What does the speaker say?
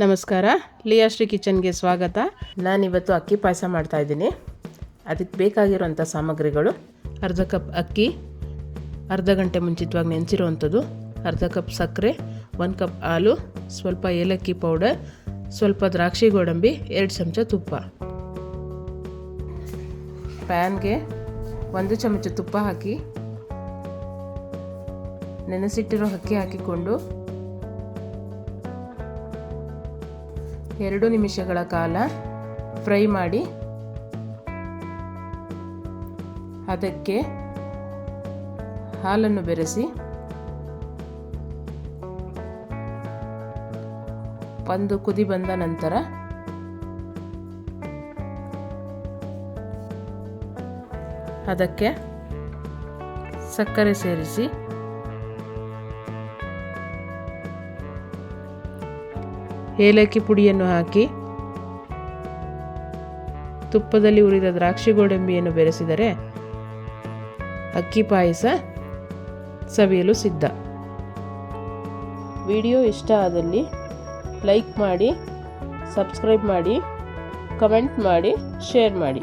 ನಮಸ್ಕಾರ ಲಿಯಾಶ್ರೀ ಕಿಚನ್ಗೆ ಸ್ವಾಗತ. ನಾನಿವತ್ತು ಅಕ್ಕಿ ಪಾಯಸ ಮಾಡ್ತಾಯಿದ್ದೀನಿ ಅದಕ್ಕೆ ಬೇಕಾಗಿರುವಂಥ ಸಾಮಗ್ರಿಗಳು. ಅರ್ಧ ಕಪ್ ಅಕ್ಕಿ ಅರ್ಧ ಗಂಟೆ ಮುಂಚಿತವಾಗಿ ನೆನೆಸಿರುವಂಥದ್ದು ಅರ್ಧ ಕಪ್ ಸಕ್ಕರೆ ಒಂದು ಕಪ್ ಹಾಲು ಸ್ವಲ್ಪ ಏಲಕ್ಕಿ ಪೌಡರ್ ಸ್ವಲ್ಪ ದ್ರಾಕ್ಷಿ ಗೋಡಂಬಿ ಎರಡು ಚಮಚ ತುಪ್ಪ. ಪ್ಯಾನ್ಗೆ ಒಂದು ಚಮಚ ತುಪ್ಪ ಹಾಕಿ ನೆನೆಸಿಟ್ಟಿರೋ ಅಕ್ಕಿ ಹಾಕಿಕೊಂಡು ಎರಡು ನಿಮಿಷಗಳ ಕಾಲ ಫ್ರೈ ಮಾಡಿ ಅದಕ್ಕೆ ಹಾಲನ್ನು ಬೆರೆಸಿ ಒಂದು ಕುದಿ ಬಂದ ನಂತರ ಅದಕ್ಕೆ ಸಕ್ಕರೆ ಸೇರಿಸಿ ಏಲಕ್ಕಿ ಪುಡಿಯನ್ನು ಹಾಕಿ ತುಪ್ಪದಲ್ಲಿ ಉರಿದ ದ್ರಾಕ್ಷಿ ಗೋಡಂಬಿಯನ್ನು ಬೆರೆಸಿದರೆ ಅಕ್ಕಿ ಪಾಯಸ ಸವಿಯಲು ಸಿದ್ಧ. ವಿಡಿಯೋ ಇಷ್ಟ ಆದಲ್ಲಿ ಲೈಕ್ ಮಾಡಿ, ಸಬ್ಸ್ಕ್ರೈಬ್ ಮಾಡಿ, ಕಮೆಂಟ್ ಮಾಡಿ, ಶೇರ್ ಮಾಡಿ.